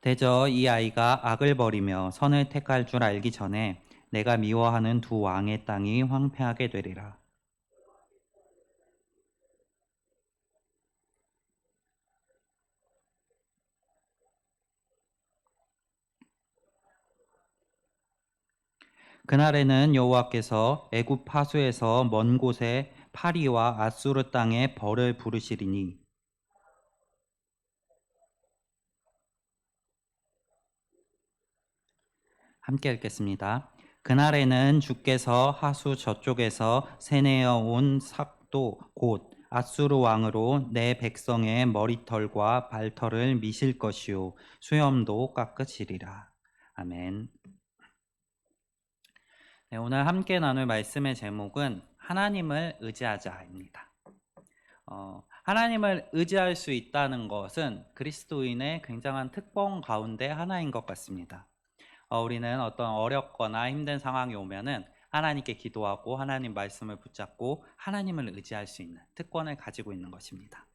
대저 이 아이가 악을 버리며 선을 택할 줄 알기 전에 내가 미워하는 두 왕의 땅이 황폐하게 되리라. 그날에는 여호와께서 애굽 파수에서 먼 곳에 파리와 아수르 땅에 벌을 부르시리니 함께 읽겠습니다. 그날에는 주께서 하수 저쪽에서 세내어 온 삭도 곧 아수르 왕으로 내 백성의 머리털과 발털을 미실 것이요 수염도 깎으시리라. 아멘. 네, 오늘 함께 나눌 말씀의 제목은 하나님을 의지하자입니다. 어, 하나님을 의지할 수 있다는 것은 그리스도인의 굉장한 특권 가운데 하나인 것 같습니다. 어, 우리는 어떤 어렵거나 힘든 상황이 오면은 하나님께 기도하고 하나님 말씀을 붙잡고 하나님을 의지할 수 있는 특권을 가지고 있는 것입니다.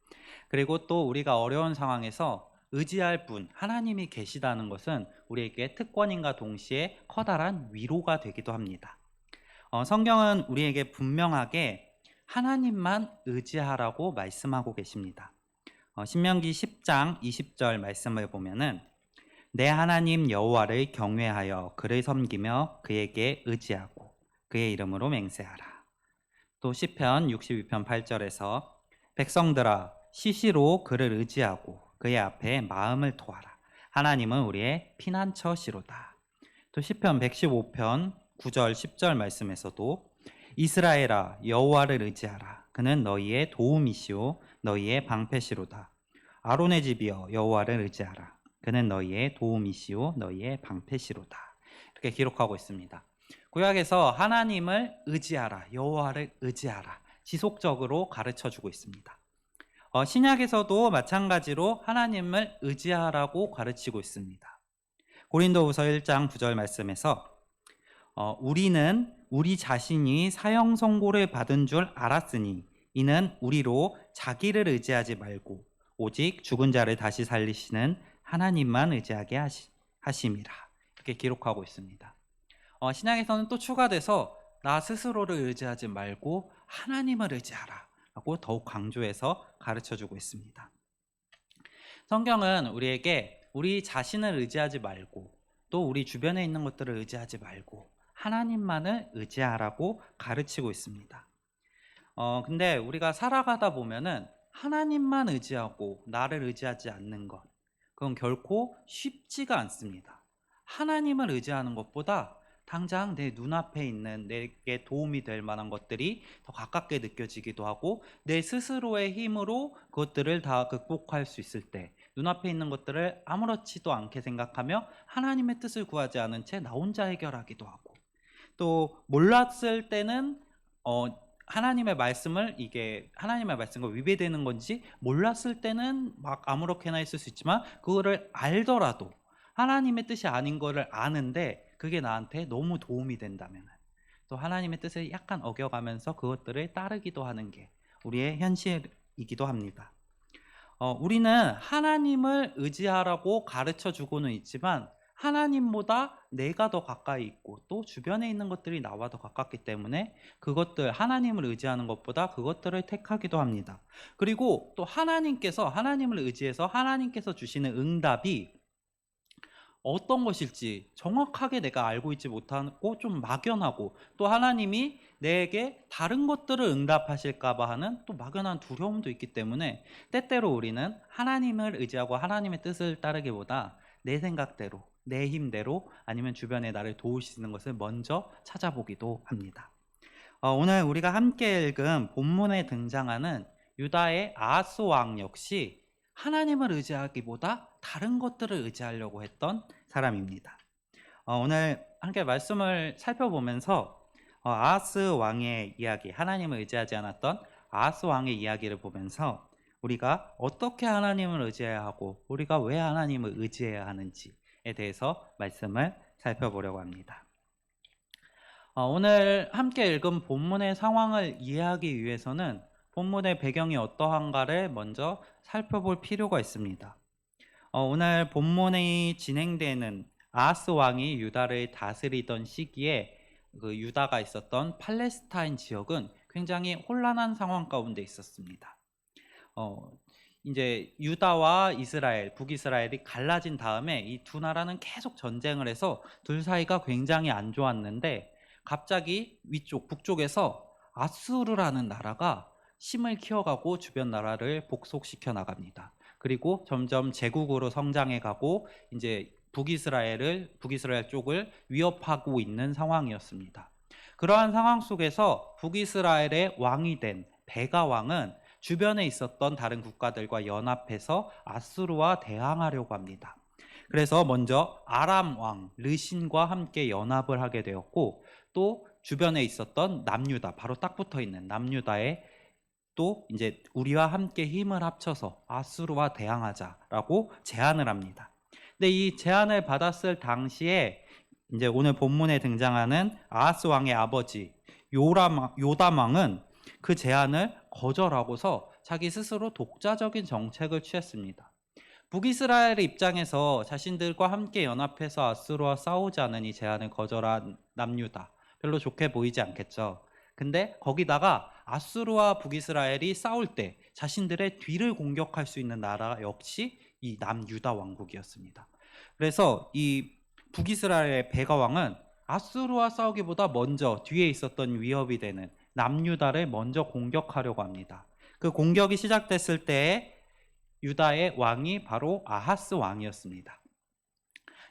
그리고 또 우리가 어려운 상황에서 의지할 분, 하나님이 계시다는 것은 우리에게 특권인과 동시에 커다란 위로가 되기도 합니다. 어, 성경은 우리에게 분명하게 하나님만 의지하라고 말씀하고 계십니다. 어, 신명기 10장 20절 말씀을 보면은 내 하나님 여호와를 경외하여 그를 섬기며 그에게 의지하고 그의 이름으로 맹세하라. 또 시편 62편 8절에서 백성들아 시시로 그를 의지하고 그의 앞에 마음을 토하라. 하나님은 우리의 피난처시로다. 또 시편 115편 9절 10절 말씀에서도 이스라엘아 여호와를 의지하라. 그는 너희의 도움이시오 너희의 방패시로다. 아론의 집이여 여호와를 의지하라. 그는 너희의 도움이시오 너희의 방패시로다. 이렇게 기록하고 있습니다. 구약에서 하나님을 의지하라, 여호와를 의지하라 지속적으로 가르쳐 주고 있습니다. 어, 신약에서도 마찬가지로 하나님을 의지하라고 가르치고 있습니다. 고린도후서 1장 9절 말씀에서 어, 우리는 우리 자신이 사형 선고를 받은 줄 알았으니 이는 우리로 자기를 의지하지 말고 오직 죽은 자를 다시 살리시는 하나님만 의지하게 하시, 하심이라 이렇게 기록하고 있습니다. 어, 신약에서는 또 추가돼서 나 스스로를 의지하지 말고 하나님을 의지하라 라고 더욱 강조해서 가르쳐 주고 있습니다. 성경은 우리에게 우리 자신을 의지하지 말고 또 우리 주변에 있는 것들을 의지하지 말고 하나님만을 의지하라고 가르치고 있습니다. 어, 근데 우리가 살아가다 보면은 하나님만 의지하고 나를 의지하지 않는 것, 그건 결코 쉽지가 않습니다. 하나님을 의지하는 것보다 당장 내 눈앞에 있는 내게 도움이 될 만한 것들이 더 가깝게 느껴지기도 하고 내 스스로의 힘으로 그것들을 다 극복할 수 있을 때 눈앞에 있는 것들을 아무렇지도 않게 생각하며 하나님의 뜻을 구하지 않은 채 나 혼자 해결하기도 하고 또 몰랐을 때는 어 하나님의 말씀을 이게 하나님의 말씀과 위배되는 건지 몰랐을 때는 막 아무렇게나 있을 수 있지만 그거를 알더라도 하나님의 뜻이 아닌 거를 아는데 그게 나한테 너무 도움이 된다면 또 하나님의 뜻을 약간 어겨가면서 그것들을 따르기도 하는 게 우리의 현실이기도 합니다. 어, 우리는 하나님을 의지하라고 가르쳐 주고는 있지만 하나님보다 내가 더 가까이 있고 또 주변에 있는 것들이 나와 더 가깝기 때문에 그것들 하나님을 의지하는 것보다 그것들을 택하기도 합니다. 그리고 또 하나님께서 하나님을 의지해서 하나님께서 주시는 응답이 어떤 것일지 정확하게 내가 알고 있지 못하고 좀 막연하고 또 하나님이 내게 다른 것들을 응답하실까봐 하는 또 막연한 두려움도 있기 때문에 때때로 우리는 하나님을 의지하고 하나님의 뜻을 따르기보다 내 생각대로 내 힘대로 아니면 주변에 나를 도우시는 것을 먼저 찾아보기도 합니다. 어, 오늘 우리가 함께 읽은 본문에 등장하는 유다의 아하스 왕 역시 하나님을 의지하기보다 다른 것들을 의지하려고 했던 사람입니다. 어, 오늘 함께 말씀을 살펴보면서 어, 아하스 왕의 이야기, 하나님을 의지하지 않았던 아하스 왕의 이야기를 보면서 우리가 어떻게 하나님을 의지해야 하고 우리가 왜 하나님을 의지해야 하는지 에 대해서 말씀을 살펴보려고 합니다. 어, 오늘 함께 읽은 본문의 상황을 이해하기 위해서는 본문의 배경이 어떠한가를 먼저 살펴볼 필요가 있습니다. 어, 오늘 본문이 진행되는 아하스 왕이 유다를 다스리던 시기에 그 유다가 있었던 팔레스타인 지역은 굉장히 혼란한 상황 가운데 있었습니다. 어, 이제 유다와 이스라엘, 북이스라엘이 갈라진 다음에 이 두 나라는 계속 전쟁을 해서 둘 사이가 굉장히 안 좋았는데 갑자기 위쪽 북쪽에서 아수르라는 나라가 힘을 키워가고 주변 나라를 복속시켜 나갑니다. 그리고 점점 제국으로 성장해 가고 이제 북이스라엘을 북이스라엘 쪽을 위협하고 있는 상황이었습니다. 그러한 상황 속에서 북이스라엘의 왕이 된 베가 왕은 주변에 있었던 다른 국가들과 연합해서 아수르와 대항하려고 합니다. 그래서 먼저 아람 왕 르신과 함께 연합을 하게 되었고 또 주변에 있었던 남유다 바로 딱 붙어 있는 남유다에 또 이제 우리와 함께 힘을 합쳐서 아수르와 대항하자라고 제안을 합니다. 근데 이 제안을 받았을 당시에 이제 오늘 본문에 등장하는 아하스 왕의 아버지 요람 요담 왕은 그 제안을 거절하고서 자기 스스로 독자적인 정책을 취했습니다. 북이스라엘의 입장에서 자신들과 함께 연합해서 아수르와 싸우자는 이 제안을 거절한 남유다 별로 좋게 보이지 않겠죠. 근데 거기다가 아수르와 북이스라엘이 싸울 때 자신들의 뒤를 공격할 수 있는 나라 역시 이 남유다 왕국이었습니다. 그래서 이 북이스라엘의 베가 왕은 아수르와 싸우기보다 먼저 뒤에 있었던 위협이 되는 남유다를 먼저 공격하려고 합니다. 그 공격이 시작됐을 때 유다의 왕이 바로 아하스 왕이었습니다.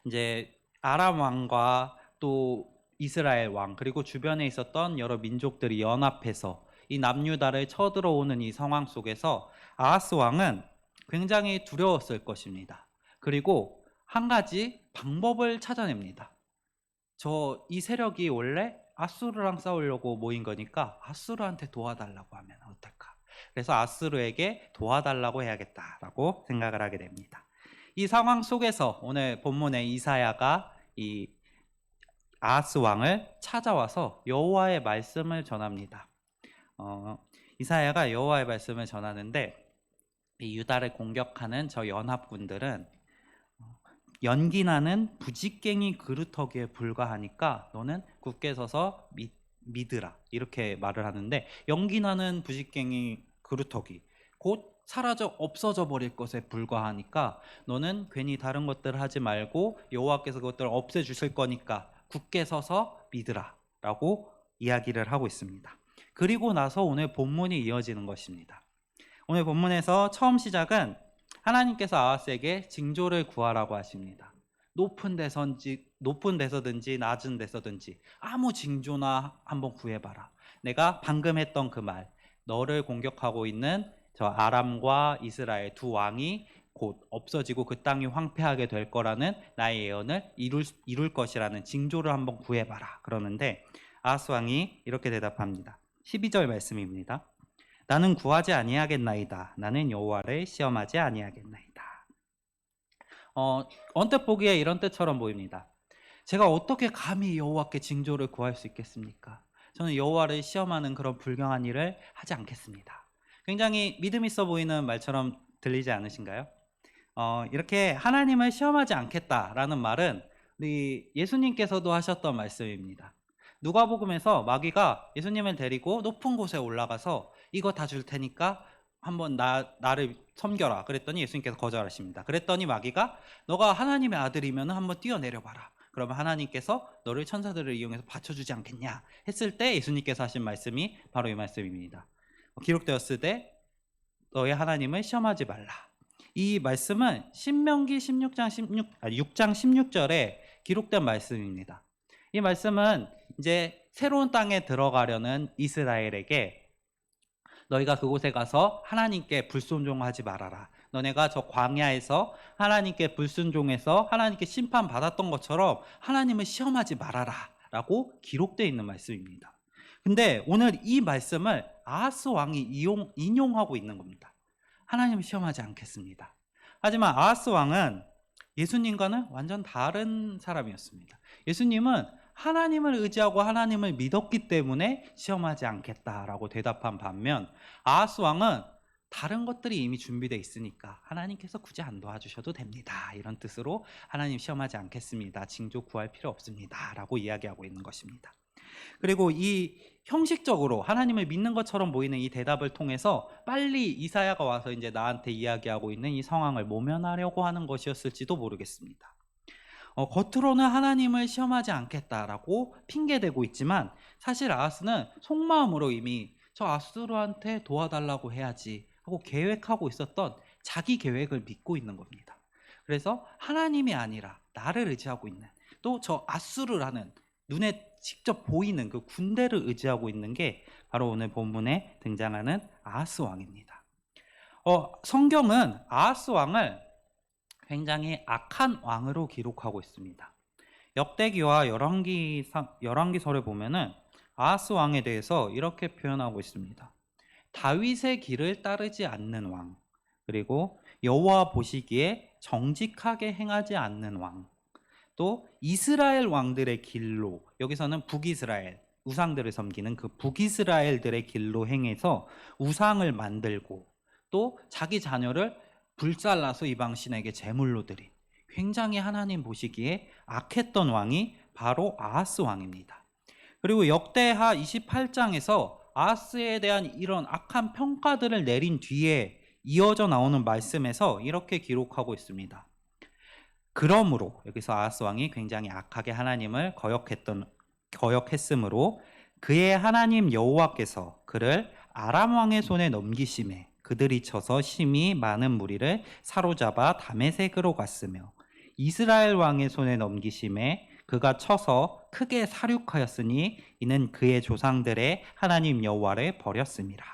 이제 아람 왕과 또 이스라엘 왕 그리고 주변에 있었던 여러 민족들이 연합해서 이 남유다를 쳐들어오는 이 상황 속에서 아하스 왕은 굉장히 두려웠을 것입니다. 그리고 한 가지 방법을 찾아냅니다. 저 이 세력이 원래 아수르랑 싸우려고 모인 거니까 아수르한테 도와달라고 하면 어떨까? 그래서 아수르에게 도와달라고 해야겠다라고 생각을 하게 됩니다. 이 상황 속에서 오늘 본문의 이사야가 이 아하스 왕을 찾아와서 여호와의 말씀을 전합니다. 어, 이사야가 여호와의 말씀을 전하는데 이 유다를 공격하는 저 연합군들은 연기나는 부직갱이 그루터기에 불과하니까 너는 굳게 서서 믿, 믿으라 이렇게 말을 하는데 연기나는 부직갱이 그루터기 곧 사라져 없어져 버릴 것에 불과하니까 너는 괜히 다른 것들을 하지 말고 여호와께서 그것들을 없애 주실 거니까 굳게 서서 믿으라라고 이야기를 하고 있습니다. 그리고 나서 오늘 본문이 이어지는 것입니다. 오늘 본문에서 처음 시작은 하나님께서 아하스에게 징조를 구하라고 하십니다. 높은 데선지 높은 데서든지 낮은 데서든지 아무 징조나 한번 구해봐라. 내가 방금 했던 그 말, 너를 공격하고 있는 저 아람과 이스라엘 두 왕이 곧 없어지고 그 땅이 황폐하게 될 거라는 나의 예언을 이룰, 이룰 것이라는 징조를 한번 구해봐라. 그러는데 아하스 왕이 이렇게 대답합니다. 12절 말씀입니다. 나는 구하지 아니하겠나이다. 나는 여호와를 시험하지 아니하겠나이다. 어, 언뜻 보기에 이런 뜻처럼 보입니다. 제가 어떻게 감히 여호와께 징조를 구할 수 있겠습니까? 저는 여호와를 시험하는 그런 불경한 일을 하지 않겠습니다. 굉장히 믿음 있어 보이는 말처럼 들리지 않으신가요? 어, 이렇게 하나님을 시험하지 않겠다라는 말은 우리 예수님께서도 하셨던 말씀입니다. 누가복음에서 마귀가 예수님을 데리고 높은 곳에 올라가서 이거 다 줄 테니까 한번 나 나를 섬겨라. 그랬더니 예수님께서 거절하십니다. 그랬더니 마귀가 너가 하나님의 아들이면 한번 뛰어내려 봐라. 그러면 하나님께서 너를 천사들을 이용해서 받쳐주지 않겠냐 했을 때 예수님께서 하신 말씀이 바로 이 말씀입니다. 기록되었을 때 너의 하나님을 시험하지 말라. 이 말씀은 신명기 16장 16 아니 6장 16절에 기록된 말씀입니다. 이 말씀은 이제 새로운 땅에 들어가려는 이스라엘에게 너희가 그곳에 가서 하나님께 불순종하지 말아라. 너네가 저 광야에서 하나님께 불순종해서 하나님께 심판 받았던 것처럼 하나님을 시험하지 말아라. 라고 기록되어 있는 말씀입니다. 근데 오늘 이 말씀을 아하스 왕이 이용, 인용하고 있는 겁니다. 하나님을 시험하지 않겠습니다. 하지만 아하스 왕은 예수님과는 완전 다른 사람이었습니다. 예수님은 하나님을 의지하고 하나님을 믿었기 때문에 시험하지 않겠다라고 대답한 반면 아하스 왕은 다른 것들이 이미 준비되어 있으니까 하나님께서 굳이 안 도와주셔도 됩니다. 이런 뜻으로 하나님 시험하지 않겠습니다. 징조 구할 필요 없습니다. 라고 이야기하고 있는 것입니다. 그리고 이 형식적으로 하나님을 믿는 것처럼 보이는 이 대답을 통해서 빨리 이사야가 와서 이제 나한테 이야기하고 있는 이 상황을 모면하려고 하는 것이었을지도 모르겠습니다. 어, 겉으로는 하나님을 시험하지 않겠다라고 핑계대고 있지만 사실 아하스는 속마음으로 이미 저 아수르한테 도와달라고 해야지 하고 계획하고 있었던 자기 계획을 믿고 있는 겁니다. 그래서 하나님이 아니라 나를 의지하고 있는 또 저 아수르라는 눈에 직접 보이는 그 군대를 의지하고 있는 게 바로 오늘 본문에 등장하는 아하스 왕입니다. 어, 성경은 아하스 왕을 굉장히 악한 왕으로 기록하고 있습니다. 역대기와 열왕기 열왕기설에 보면은 아하스 왕에 대해서 이렇게 표현하고 있습니다. 다윗의 길을 따르지 않는 왕, 그리고 여호와 보시기에 정직하게 행하지 않는 왕, 또 이스라엘 왕들의 길로 여기서는 북이스라엘 우상들을 섬기는 그 북이스라엘들의 길로 행해서 우상을 만들고 또 자기 자녀를 불살라서 이방 신에게 제물로 드린 굉장히 하나님 보시기에 악했던 왕이 바로 아하스 왕입니다. 그리고 역대하 28장에서 아하스에 대한 이런 악한 평가들을 내린 뒤에 이어져 나오는 말씀에서 이렇게 기록하고 있습니다. 그러므로 여기서 아하스 왕이 굉장히 악하게 하나님을 거역했던 거역했으므로 그의 하나님 여호와께서 그를 아람 왕의 손에 넘기심에 그들이 쳐서 심히 많은 무리를 사로잡아 다메섹으로 갔으며 이스라엘 왕의 손에 넘기심에 그가 쳐서 크게 사륙하였으니 이는 그의 조상들의 하나님 여호와를 버렸습니다.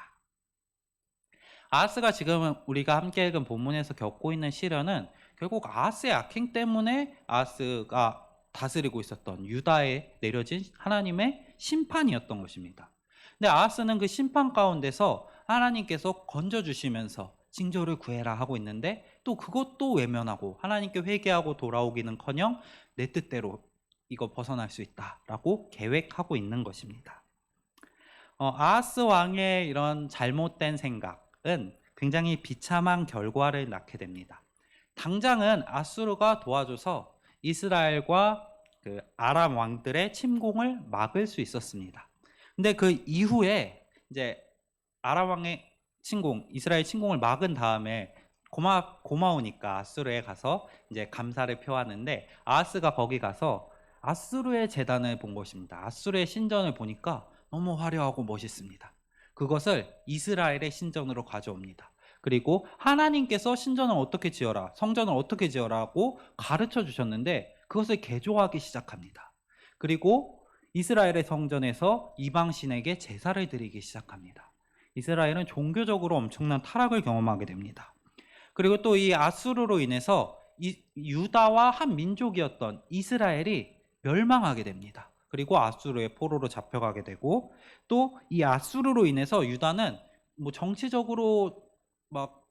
아하스가 지금 우리가 함께 읽은 본문에서 겪고 있는 시련은 결국 아하스의 악행 때문에 아하스가 다스리고 있었던 유다에 내려진 하나님의 심판이었던 것입니다. 근데 아하스는 그 심판 가운데서 하나님께서 건져 주시면서 징조를 구해라 하고 있는데 또 그것도 외면하고 하나님께 회개하고 돌아오기는커녕 내 뜻대로 이거 벗어날 수 있다라고 계획하고 있는 것입니다. 어, 아하스 왕의 이런 잘못된 생각은 굉장히 비참한 결과를 낳게 됩니다. 당장은 아수르가 도와줘서 이스라엘과 그 아람 왕들의 침공을 막을 수 있었습니다. 근데 그 이후에 이제 아람 왕의 침공, 이스라엘 침공을 막은 다음에 고마 고마우니까 아수르에 가서 이제 감사를 표하는데 아하스가 거기 가서 아수르의 재단을 본 것입니다. 아수르의 신전을 보니까 너무 화려하고 멋있습니다. 그것을 이스라엘의 신전으로 가져옵니다. 그리고 하나님께서 신전을 어떻게 지어라, 성전을 어떻게 지어라고 가르쳐 주셨는데 그것을 개조하기 시작합니다. 그리고 이스라엘의 성전에서 이방 신에게 제사를 드리기 시작합니다. 이스라엘은 종교적으로 엄청난 타락을 경험하게 됩니다. 그리고 또 이 아수르로 인해서 이 유다와 한 민족이었던 이스라엘이 멸망하게 됩니다. 그리고 아수르의 포로로 잡혀가게 되고 또 이 아수르로 인해서 유다는 뭐 정치적으로 막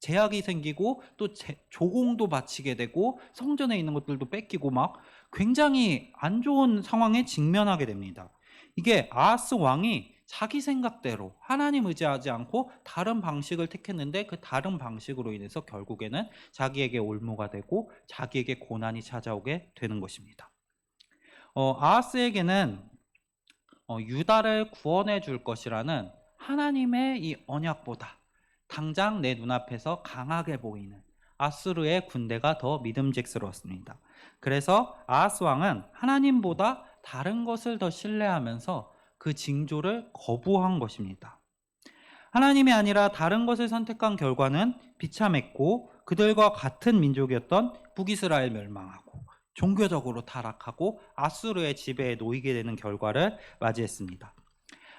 제약이 생기고 또 제, 조공도 바치게 되고 성전에 있는 것들도 뺏기고 막 굉장히 안 좋은 상황에 직면하게 됩니다. 이게 아하스 왕이 자기 생각대로 하나님 의지하지 않고 다른 방식을 택했는데 그 다른 방식으로 인해서 결국에는 자기에게 올무가 되고 자기에게 고난이 찾아오게 되는 것입니다. 어, 아하스에게는 어, 유다를 구원해 줄 것이라는 하나님의 이 언약보다 당장 내 눈앞에서 강하게 보이는 아수르의 군대가 더 믿음직스러웠습니다. 그래서 아하스 왕은 하나님보다 다른 것을 더 신뢰하면서 그 징조를 거부한 것입니다. 하나님이 아니라 다른 것을 선택한 결과는 비참했고 그들과 같은 민족이었던 북이스라엘 멸망하고 종교적으로 타락하고 아수르의 지배에 놓이게 되는 결과를 맞이했습니다.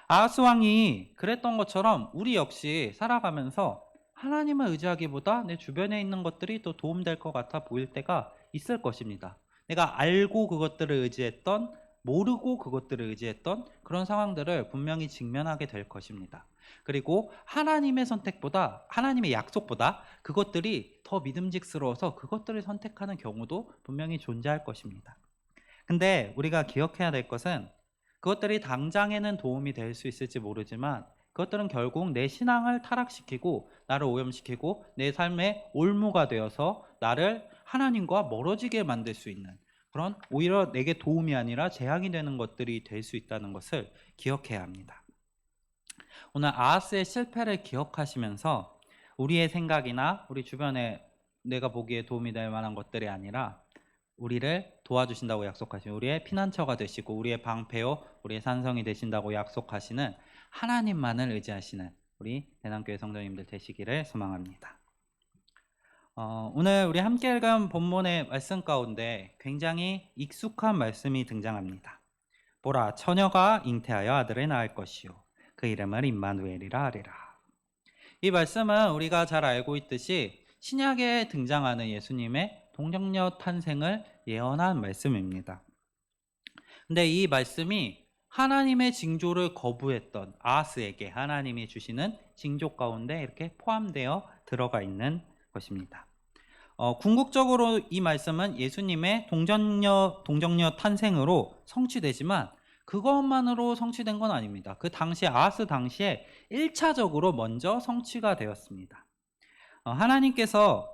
아하스 왕이 그랬던 것처럼 우리 역시 살아가면서 하나님을 의지하기보다 내 주변에 있는 것들이 더 도움될 것 같아 보일 때가 있을 것입니다. 내가 알고 그것들을 의지했던 모르고 그것들을 의지했던 그런 상황들을 분명히 직면하게 될 것입니다. 그리고 하나님의 선택보다 하나님의 약속보다 그것들이 더 믿음직스러워서 그것들을 선택하는 경우도 분명히 존재할 것입니다. 근데 우리가 기억해야 될 것은 그것들이 당장에는 도움이 될 수 있을지 모르지만 그것들은 결국 내 신앙을 타락시키고 나를 오염시키고 내 삶의 올무가 되어서 나를 하나님과 멀어지게 만들 수 있는 그런 오히려 내게 도움이 아니라 재앙이 되는 것들이 될 수 있다는 것을 기억해야 합니다. 오늘 아하스의 실패를 기억하시면서 우리의 생각이나 우리 주변에 내가 보기에 도움이 될 만한 것들이 아니라 우리를 도와주신다고 약속하신 우리의 피난처가 되시고 우리의 방패요 우리의 산성이 되신다고 약속하시는 하나님만을 의지하시는 우리 대남교회 성도님들 되시기를 소망합니다. 어, 오늘 우리 함께 읽은 본문의 말씀 가운데 굉장히 익숙한 말씀이 등장합니다. 보라 처녀가 잉태하여 아들을 낳을 것이요 그 이름을 임마누엘이라 하리라. 이 말씀은 우리가 잘 알고 있듯이 신약에 등장하는 예수님의 동정녀 탄생을 예언한 말씀입니다. 근데 이 말씀이 하나님의 징조를 거부했던 아하스에게 하나님이 주시는 징조 가운데 이렇게 포함되어 들어가 있는 것입니다. 어, 궁극적으로 이 말씀은 예수님의 동정녀, 동정녀 탄생으로 성취되지만 그것만으로 성취된 건 아닙니다. 그 당시 아하스 당시에 1차적으로 먼저 성취가 되었습니다. 어, 하나님께서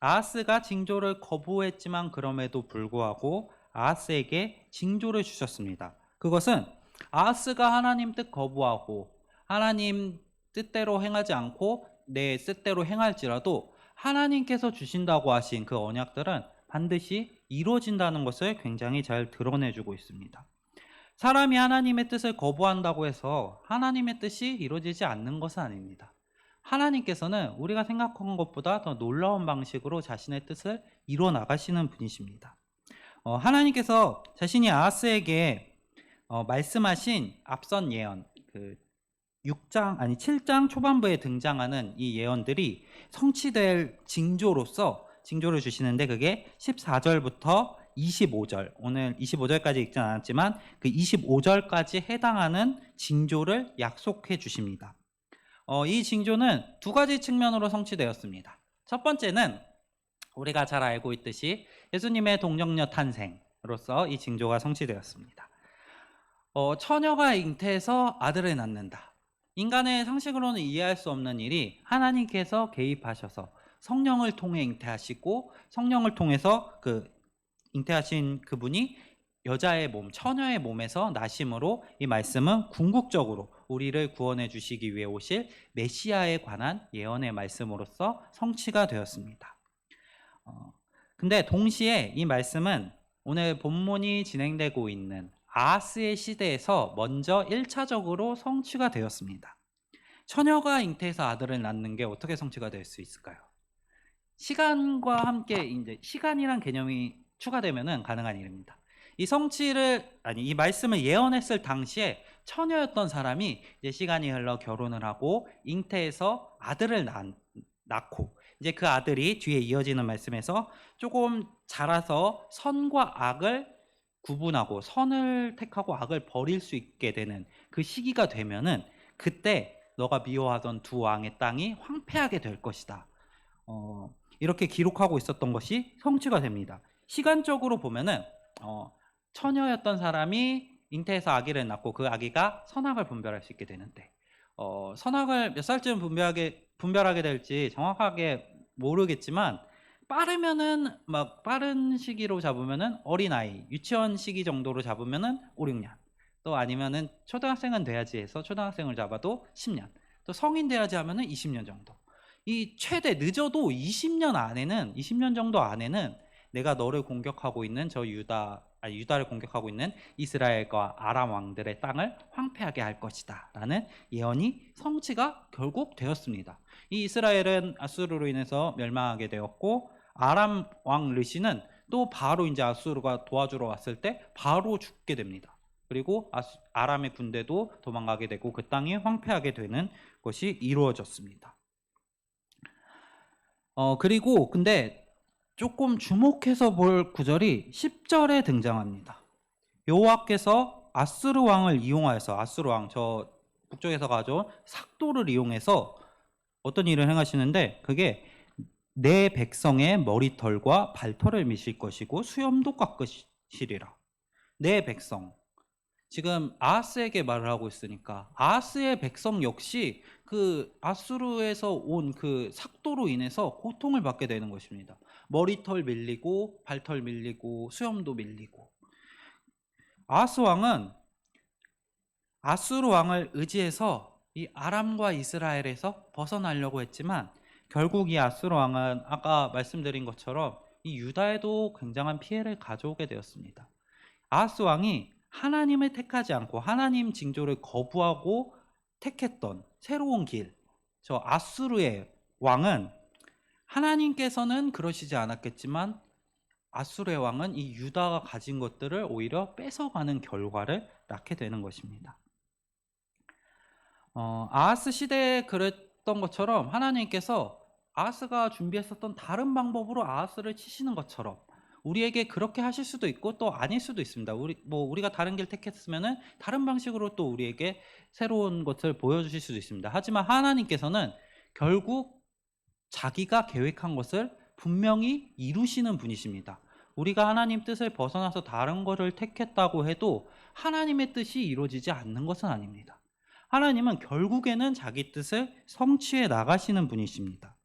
아하스가 징조를 거부했지만 그럼에도 불구하고 아하스에게 징조를 주셨습니다. 그것은 아하스가 하나님 뜻 거부하고 하나님 뜻대로 행하지 않고 내 뜻대로 행할지라도 하나님께서 주신다고 하신 그 언약들은 반드시 이루어진다는 것을 굉장히 잘 드러내주고 있습니다. 사람이 하나님의 뜻을 거부한다고 해서 하나님의 뜻이 이루어지지 않는 것은 아닙니다. 하나님께서는 우리가 생각한 것보다 더 놀라운 방식으로 자신의 뜻을 이루어 나가시는 분이십니다. 어, 하나님께서 자신이 아하스에게 어, 말씀하신 앞선 예언, 그 6장 아니 7장 초반부에 등장하는 이 예언들이 성취될 징조로서 징조를 주시는데 그게 14절부터 25절 오늘 25절까지 읽진 않았지만 그 25절까지 해당하는 징조를 약속해 주십니다. 어, 이 징조는 두 가지 측면으로 성취되었습니다. 첫 번째는 우리가 잘 알고 있듯이 예수님의 동정녀 탄생으로서 이 징조가 성취되었습니다. 어, 처녀가 잉태해서 아들을 낳는다. 인간의 상식으로는 이해할 수 없는 일이 하나님께서 개입하셔서 성령을 통해 잉태하시고 성령을 통해서 그 잉태하신 그분이 여자의 몸, 처녀의 몸에서 나심으로 이 말씀은 궁극적으로 우리를 구원해 주시기 위해 오실 메시아에 관한 예언의 말씀으로서 성취가 되었습니다. 어, 근데 동시에 이 말씀은 오늘 본문이 진행되고 있는 아하스의 시대에서 먼저 1차적으로 성취가 되었습니다. 처녀가 잉태해서 아들을 낳는 게 어떻게 성취가 될 수 있을까요? 시간과 함께 이제 시간이란 개념이 추가되면은 가능한 일입니다. 이 성취를 아니 이 말씀을 예언했을 당시에 처녀였던 사람이 이제 시간이 흘러 결혼을 하고 잉태해서 아들을 낳, 낳고 이제 그 아들이 뒤에 이어지는 말씀에서 조금 자라서 선과 악을 구분하고 선을 택하고 악을 버릴 수 있게 되는 그 시기가 되면은 그때 너가 미워하던 두 왕의 땅이 황폐하게 될 것이다. 어, 이렇게 기록하고 있었던 것이 성취가 됩니다. 시간적으로 보면은 어, 처녀였던 사람이 잉태해서 아기를 낳고 그 아기가 선악을 분별할 수 있게 되는데 어, 선악을 몇 살쯤 분별하게 분별하게 될지 정확하게 모르겠지만 빠르면은 막 빠른 시기로 잡으면은 어린아이 유치원 시기 정도로 잡으면은 5, 6년. 또 아니면은 초등학생은 돼야지 해서 초등학생을 잡아도 10년. 또 성인 돼야지 하면은 20년 정도. 이 최대 늦어도 20년 안에는 20년 정도 안에는 내가 너를 공격하고 있는 저 유다 아니 유다를 공격하고 있는 이스라엘과 아람 왕들의 땅을 황폐하게 할 것이다라는 예언이 성취가 결국 되었습니다. 이 이스라엘은 아수르로 인해서 멸망하게 되었고 아람 왕 르시는 또 바로 이제 아수르가 도와주러 왔을 때 바로 죽게 됩니다. 그리고 아수, 아람의 군대도 도망가게 되고 그 땅이 황폐하게 되는 것이 이루어졌습니다. 어 그리고 근데 조금 주목해서 볼 구절이 10절에 등장합니다. 여호와께서 아수르 왕을 이용하여서 아수르 왕 저 북쪽에서 가져온 삭도를 이용해서 어떤 일을 행하시는데 그게 내 백성의 머리털과 발털을 미실 것이고 수염도 깎으시리라. 내 백성. 지금 아하스에게 말을 하고 있으니까 아하스의 백성 역시 그 아수르에서 온 그 삭도로 인해서 고통을 받게 되는 것입니다. 머리털 밀리고 발털 밀리고 수염도 밀리고 아하스 왕은 아수르 왕을 의지해서 이 아람과 이스라엘에서 벗어나려고 했지만 결국 이 아수르 왕은 아까 말씀드린 것처럼 이 유다에도 굉장한 피해를 가져오게 되었습니다. 아하스 왕이 하나님을 택하지 않고 하나님 징조를 거부하고 택했던 새로운 길, 저 아수르의 왕은 하나님께서는 그러시지 않았겠지만 아수르의 왕은 이 유다가 가진 것들을 오히려 뺏어가는 결과를 낳게 되는 것입니다. 어, 아하스 시대에 그랬던 것처럼 하나님께서 아하스가 준비했었던 다른 방법으로 아하스를 치시는 것처럼 우리에게 그렇게 하실 수도 있고 또 아닐 수도 있습니다. 우리 뭐 우리가 다른 길 택했으면은 다른 방식으로 또 우리에게 새로운 것을 보여주실 수도 있습니다. 하지만 하나님께서는 결국 자기가 계획한 것을 분명히 이루시는 분이십니다. 우리가 하나님 뜻을 벗어나서 다른 것을 택했다고 해도 하나님의 뜻이 이루어지지 않는 것은 아닙니다. 하나님은 결국에는 자기 뜻을 성취해 나가시는 분이십니다.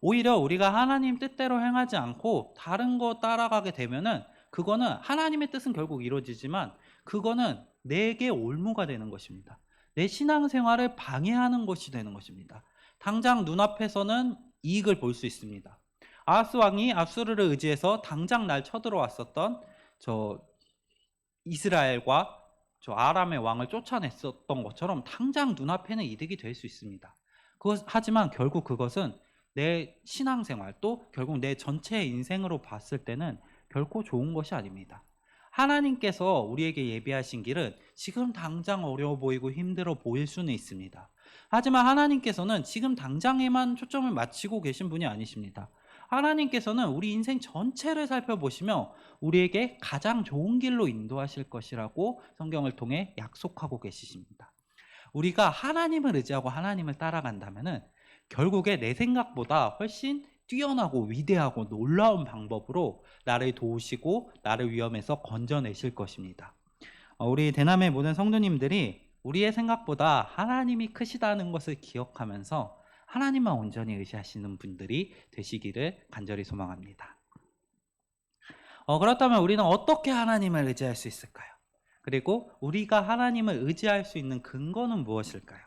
오히려 우리가 하나님 뜻대로 행하지 않고 다른 거 따라가게 되면은 그거는 하나님의 뜻은 결국 이루어지지만 그거는 내게 올무가 되는 것입니다. 내 신앙생활을 방해하는 것이 되는 것입니다. 당장 눈앞에서는 이익을 볼 수 있습니다. 아하스 왕이 아수르를 의지해서 당장 날 쳐들어왔었던 저 이스라엘과 저 아람의 왕을 쫓아냈었던 것처럼 당장 눈앞에는 이득이 될 수 있습니다. 그것, 하지만 결국 그것은 내 신앙생활 또 결국 내 전체 인생으로 봤을 때는 결코 좋은 것이 아닙니다. 하나님께서 우리에게 예비하신 길은 지금 당장 어려워 보이고 힘들어 보일 수는 있습니다. 하지만 하나님께서는 지금 당장에만 초점을 맞추고 계신 분이 아니십니다. 하나님께서는 우리 인생 전체를 살펴보시며 우리에게 가장 좋은 길로 인도하실 것이라고 성경을 통해 약속하고 계시십니다. 우리가 하나님을 의지하고 하나님을 따라간다면은 결국에 내 생각보다 훨씬 뛰어나고 위대하고 놀라운 방법으로 나를 도우시고 나를 위험에서 건져내실 것입니다. 어, 우리 대남의 모든 성도님들이 우리의 생각보다 하나님이 크시다는 것을 기억하면서 하나님만 온전히 의지하시는 분들이 되시기를 간절히 소망합니다. 어, 그렇다면 우리는 어떻게 하나님을 의지할 수 있을까요? 그리고 우리가 하나님을 의지할 수 있는 근거는 무엇일까요?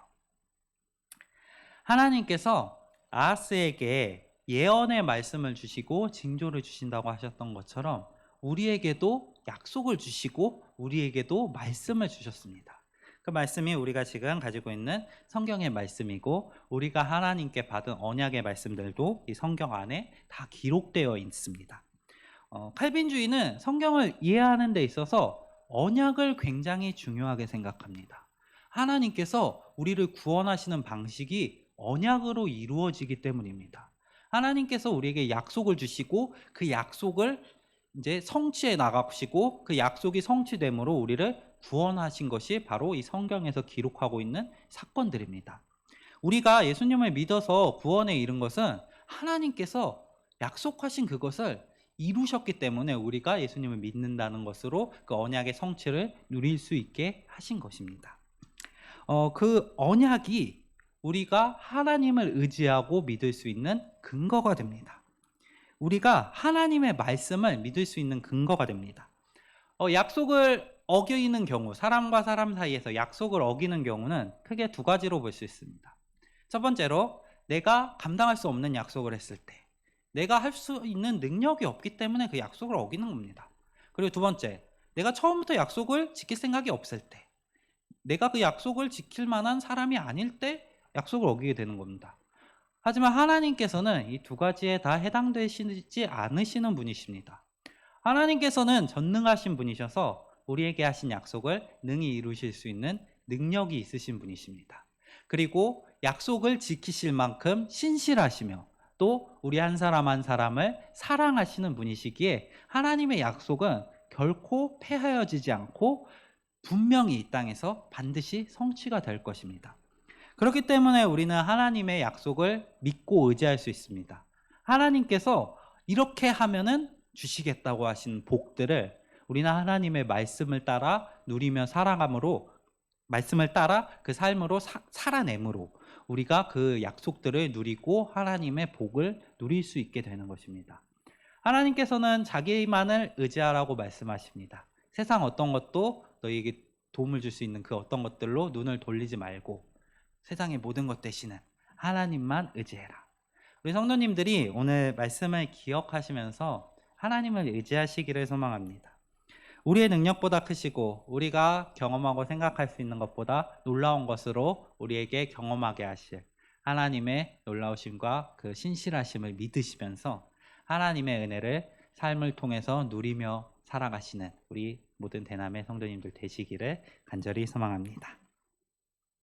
하나님께서 아하스에게 예언의 말씀을 주시고 징조를 주신다고 하셨던 것처럼 우리에게도 약속을 주시고 우리에게도 말씀을 주셨습니다. 그 말씀이 우리가 지금 가지고 있는 성경의 말씀이고 우리가 하나님께 받은 언약의 말씀들도 이 성경 안에 다 기록되어 있습니다. 어, 칼빈주의는 성경을 이해하는 데 있어서 언약을 굉장히 중요하게 생각합니다. 하나님께서 우리를 구원하시는 방식이 언약으로 이루어지기 때문입니다. 하나님께서 우리에게 약속을 주시고 그 약속을 이제 성취해 나가시고 그 약속이 성취됨으로 우리를 구원하신 것이 바로 이 성경에서 기록하고 있는 사건들입니다. 우리가 예수님을 믿어서 구원에 이른 것은 하나님께서 약속하신 그것을 이루셨기 때문에 우리가 예수님을 믿는다는 것으로 그 언약의 성취를 누릴 수 있게 하신 것입니다. 어, 그 언약이 우리가 하나님을 의지하고 믿을 수 있는 근거가 됩니다. 우리가 하나님의 말씀을 믿을 수 있는 근거가 됩니다. 어, 약속을 어기는 경우, 사람과 사람 사이에서 약속을 어기는 경우는 크게 두 가지로 볼 수 있습니다. 첫 번째로 내가 감당할 수 없는 약속을 했을 때, 내가 할 수 있는 능력이 없기 때문에 그 약속을 어기는 겁니다. 그리고 두 번째, 내가 처음부터 약속을 지킬 생각이 없을 때, 내가 그 약속을 지킬 만한 사람이 아닐 때 약속을 어기게 되는 겁니다. 하지만 하나님께서는 이 두 가지에 다 해당되시지 않으시는 분이십니다. 하나님께서는 전능하신 분이셔서 우리에게 하신 약속을 능히 이루실 수 있는 능력이 있으신 분이십니다. 그리고 약속을 지키실 만큼 신실하시며 또 우리 한 사람 한 사람을 사랑하시는 분이시기에 하나님의 약속은 결코 폐하여지지 않고 분명히 이 땅에서 반드시 성취가 될 것입니다. 그렇기 때문에 우리는 하나님의 약속을 믿고 의지할 수 있습니다. 하나님께서 이렇게 하면은 주시겠다고 하신 복들을 우리는 하나님의 말씀을 따라 누리며 살아감으로 말씀을 따라 그 삶으로 사- 살아내므로 우리가 그 약속들을 누리고 하나님의 복을 누릴 수 있게 되는 것입니다. 하나님께서는 자기만을 의지하라고 말씀하십니다. 세상 어떤 것도 너희에게 도움을 줄 수 있는 그 어떤 것들로 눈을 돌리지 말고 세상의 모든 것 대신은 하나님만 의지해라. 우리 성도님들이 오늘 말씀을 기억하시면서 하나님을 의지하시기를 소망합니다. 우리의 능력보다 크시고 우리가 경험하고 생각할 수 있는 것보다 놀라운 것으로 우리에게 경험하게 하실 하나님의 놀라우심과 그 신실하심을 믿으시면서 하나님의 은혜를 삶을 통해서 누리며 살아가시는 우리 모든 대남의 성도님들 되시기를 간절히 소망합니다.